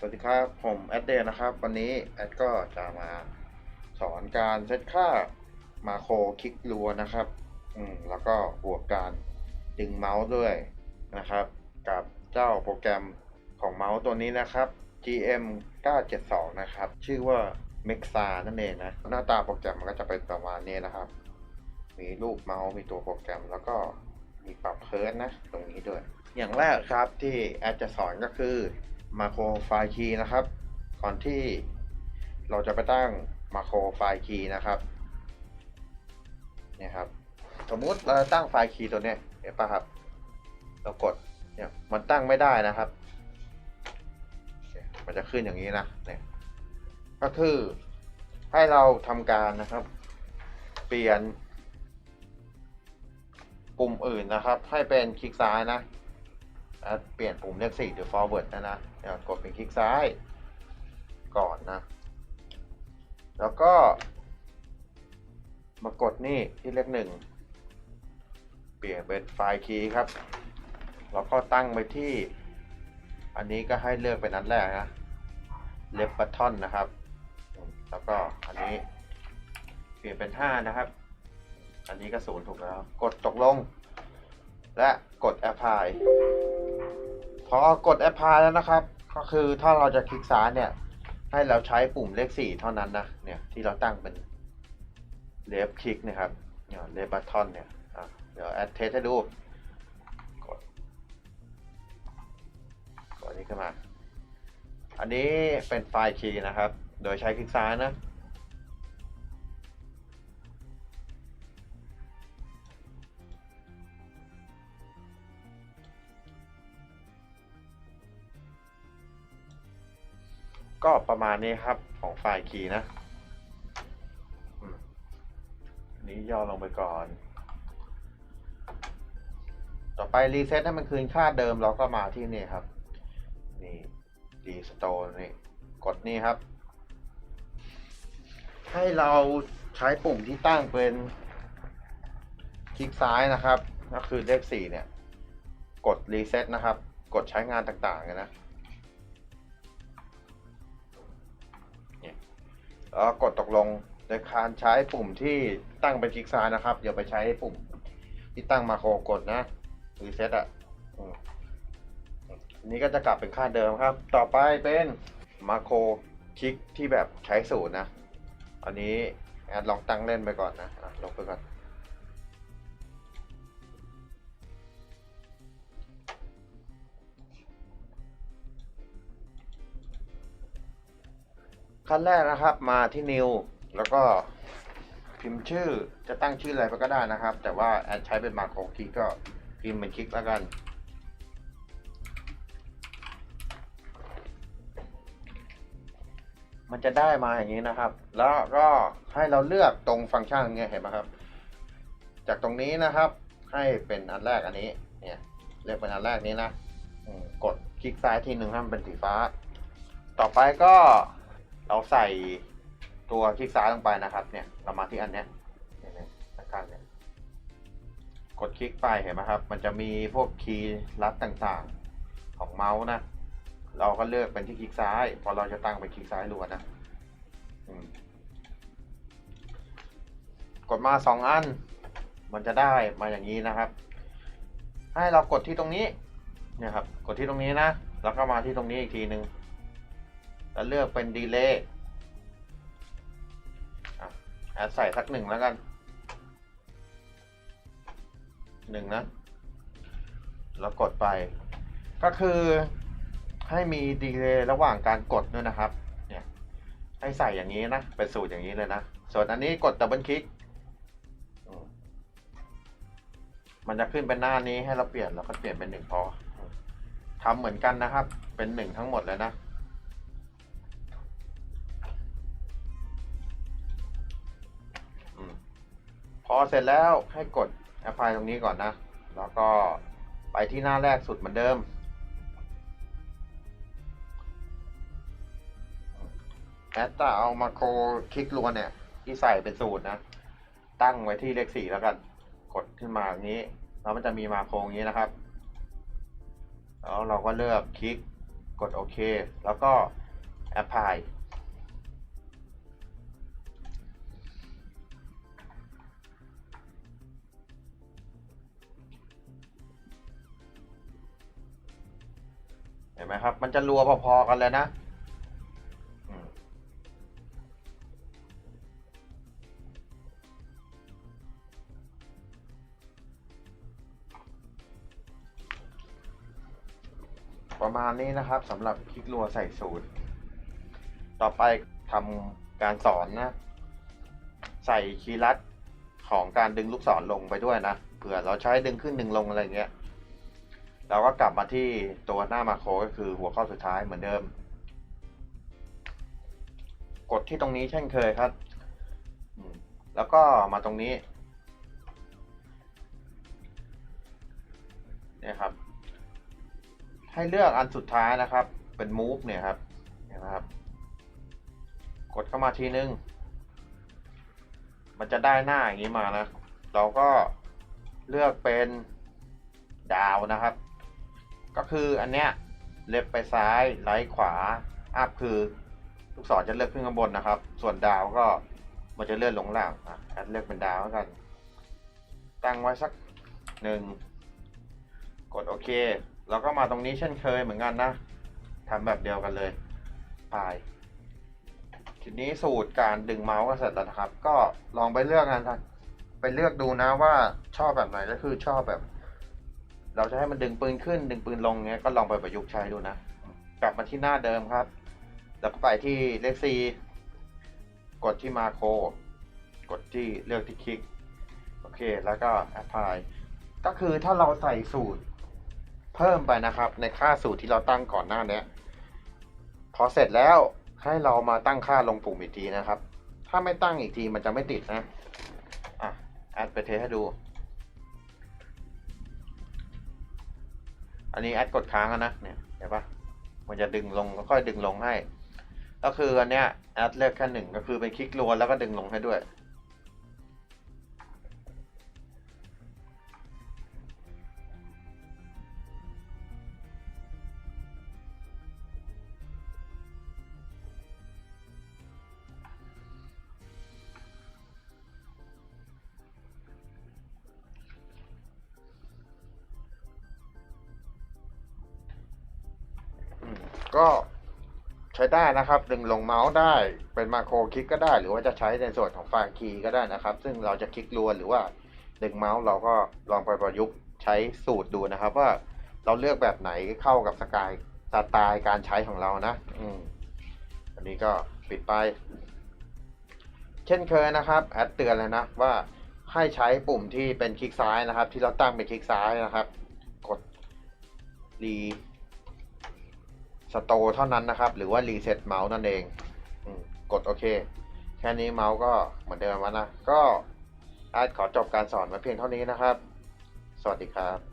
สวัสดีครับ ผมแอดเดนนะครับ วันนี้แอดก็จะมาสอนการเซตค่ามาโครคลิกรัวนะครับ อืมแล้วก็บวกการดึงเมาส์ด้วยนะครับ กับเจ้าโปรแกรมของเมาส์ตัวนี้นะครับ GM 972นะครับ ชื่อว่า Mexa นั่นเองนะ หน้าตาโปรแกรมมันก็จะเป็นประมาณนี้นะครับ มีรูปเมาส์มีตัวโปรแกรมแล้วก็มีปรับเคิร์สนะ ตรงนี้ด้วย อย่างแรกครับที่แอดจะสอนก็คือ มาโครไฟล์คีย์นะครับ ก่อนที่เราจะไปตั้งมาโครไฟล์คีย์นะครับเนี่ยครับสมมุติเราจะตั้งไฟล์คีย์ตัวเนี้ยเห็นปะครับ เรากดเนี่ยมันตั้งไม่ได้นะครับ มันจะขึ้นอย่างนี้นะเนี่ยก็คือให้เราทำการนะครับ เปลี่ยนปุ่มอื่นนะครับ ให้เป็นคลิกซ้ายนะ แล้วเปลี่ยนปุ่มเลขสี่หรือ forward นะนะเดี๋ยวกดเป็นคลิกซ้ายก่อนนะ แล้วก็ มากดนี่ที่เลขหนึ่งเปลี่ยนเป็นไฟล์คีย์ครับ แล้วก็ตั้งไปที่ อันนี้ก็ให้เลือกเป็นอันแรกนะ left button นะครับ แล้วก็อันนี้เปลี่ยนเป็น 5 นะครับ อันนี้ก็ศูนย์ถูกแล้ว กดตกลง และกด apply พอกด apply แล้วนะครับ ก็คือถ้าเราจะคลิกซ้ายเนี่ย ให้เราใช้ปุ่มเลข4เท่านั้นนะ เนี่ยที่เราตั้งเป็น left click นะครับ เนี่ย left button เนี่ยเดี๋ยว add test ให้ดู กดกดนี้ขึ้นมา อันนี้เป็นไฟล์คีย์นะครับ โดยใช้คลิกซ้ายนะ ก็ประมาณนี้ครับของไฟล์คีย์นะอันนี้ย่อลงไปก่อน ต่อไปรีเซ็ตให้มันคืนค่าเดิมเราก็มาที่นี่ครับ นี่รีสโตร์นี่ กดนี่ครับ ให้เราใช้ปุ่มที่ตั้งเป็นคลิกซ้ายนะครับ ก็คือเลขสี่เนี่ย กดรีเซ็ตนะครับ กดใช้งานต่างๆนะ แล้วกดตกลงโดยการใช้ปุ่มที่ตั้งเป็นชิกซ้ายนะครับอย่าไปใช้ปุ่มที่ตั้งมาโครกดนะรีเซ็ตอะอันนี้ก็จะกลับเป็นค่าเดิมครับ ต่อไปเป็นมาโครคลิกที่แบบใช้สูตรนะ อันนี้แอดลองตั้งเล่นไปก่อนนะลองไปก่อน ขั้นแรกนะครับมาที่ new แล้วก็พิมพ์ชื่อจะตั้งชื่ออะไรไปก็ได้นะครับ แต่ว่าแอดใช้เป็นมาโครคลิกก็พิมพ์เป็นคลิกแล้วกันมันจะได้มาอย่างนี้นะครับ แล้วก็ให้เราเลือกตรงฟังก์ชันเงี้ยเห็นไหมครับ จากตรงนี้นะครับ ให้เป็นอันแรกอันนี้ เนี่ยเลือกเป็นอันแรกนี้นะกดคลิกซ้ายทีหนึ่งให้มันเป็นสีฟ้า ต่อไปก็ เราใส่ตัวคลิกซ้ายลงไปนะครับ เนี่ยเรามาที่อันเนี้ยเนี่ยเนี่ยนะครับเนี่ยกดคลิกไปเห็นไหมครับ มันจะมีพวกคีย์ลัดต่างๆของเมาส์นะ เราก็เลือกเป็นที่คลิกซ้าย พอเราจะตั้งเป็นคลิกซ้ายล้วนนะกดมาสองอัน มันจะได้มาอย่างนี้นะครับ ให้เรากดที่ตรงนี้เนี่ยครับ กดที่ตรงนี้นะ แล้วก็มาที่ตรงนี้อีกทีหนึ่ง แล้วเลือกเป็นดีเลย์แอดใส่สักหนึ่งแล้วกันหนึ่งนะ แล้วกดไป ก็คือให้มีดีเลย์ระหว่างการกดด้วยนะครับ เนี่ย ให้ใส่อย่างนี้นะ เป็นสูตรอย่างนี้เลยนะ ส่วนอันนี้กดดับเบิลคลิกมมันจะขึ้นเป็นหน้านี้ให้เราเปลี่ยนเราก็เปลี่ยนเป็นหนึ่งพอทำเหมือนกันนะครับ เป็นหนึ่งทั้งหมดเลยนะ เสร็จแล้วให้กด apply ตรงนี้ก่อนนะ แล้วก็ไปที่หน้าแรกสุดเหมือนเดิม แอดจะเอามาโครคลิกลวนเนี่ย ที่ใส่เป็นสูตรนะ ตั้งไว้ที่เลขสี่แล้วกัน กดขึ้นมาอย่างนี้แล้วมันจะมีมาโครอย่างนี้นะครับ แล้วเราก็เลือกคลิกกดโอเค แล้วก็ apply เห็นไหมครับ มันจะรัวพอๆกันเลยนะประมาณนี้นะครับสำหรับคลิกรัวใส่สูตร ต่อไปทำการสอนนะ ใส่คีย์ลัดของการดึงลูกศรลงไปด้วยนะเผื่อเราใช้ดึงขึ้นดึงลงอะไรเงี้ย เราก็กลับมาที่ตัวหน้ามาโครก็คือหัวข้อสุดท้ายเหมือนเดิม กดที่ตรงนี้เช่นเคยครับ แล้วก็มาตรงนี้เนี่ยครับ ให้เลือกอันสุดท้ายนะครับ เป็น move เนี่ยครับเห็นไหมครับ กดเข้ามาทีนึง มันจะได้หน้าอย่างนี้มานะ เราก็เลือกเป็นดาวนะครับ ก็คืออันเนี้ยเล็บไปซ้ายไลท์ขวาอัพคือลูกศรจะเลือกขึ้นข้างบนนะครับ ส่วนดาวก็มันจะเลื่อนลงล่างอะแอดเลือกเป็นดาวแล้วกัน ตั้งไว้สักหนึ่งกดโอเค แล้วก็มาตรงนี้เช่นเคยเหมือนกันนะทำแบบเดียวกันเลยปลายทีนี้สูตรการดึงเมาส์ก็เสร็จแล้วนะครับ ก็ลองไปเลือกกันไปเลือกดูนะว่าชอบแบบไหนก็คือชอบแบบ เราจะให้มันดึงปืนขึ้น ดึงปืนลงเงี้ยก็ลองไปประยุกต์ใช้ดูนะ กลับมาที่หน้าเดิมครับ แล้วก็ไปที่เลขซีกดที่มาโครกดที่เลือกที่คลิก โอเค แล้วก็ apply ก็คือถ้าเราใส่สูตรเพิ่มไปนะครับ ในค่าสูตรที่เราตั้งก่อนหน้าเนี้ยพอเสร็จแล้วให้เรามาตั้งค่าลงปุ่มอีกทีนะครับ ถ้าไม่ตั้งอีกทีมันจะไม่ติดนะ อะ แอดไปเทสให้ดู อันนี้แอดกดค้างนะเนี่ยเห็นปะมันจะดึงลงค่อยดึงลงให้ ก็คืออันเนี้ยแอดเลือกแค่หนึ่งก็คือเป็นคลิกรัวแล้วก็ดึงลงให้ด้วย ก็ใช้ได้นะครับดึงลงเมาส์ได้เป็นมาโครคลิกก็ได้ หรือว่าจะใช้ในส่วนของไฟล์คีย์ก็ได้นะครับ ซึ่งเราจะคลิกรัวหรือว่าดึงเมาส์เราก็ลองไปประยุกต์ใช้สูตรดูนะครับ ว่าเราเลือกแบบไหนเข้ากับสกายสไตล์การใช้ของเรานะ อืมอันนี้ก็ปิดไป เช่นเคยนะครับ แอดเตือนเลยนะว่าให้ใช้ปุ่มที่เป็นคลิกซ้ายนะครับ ที่เราตั้งเป็นคลิกซ้ายนะครับ กดรี สโตเท่านั้นนะครับ หรือว่ารีเซ็ตเมาส์นั่นเองกดโอเค แค่นี้เมาส์ก็เหมือนเดิมแล้วนะ ก็อาจขอจบการสอนมาเพียงเท่านี้นะครับ สวัสดีครับ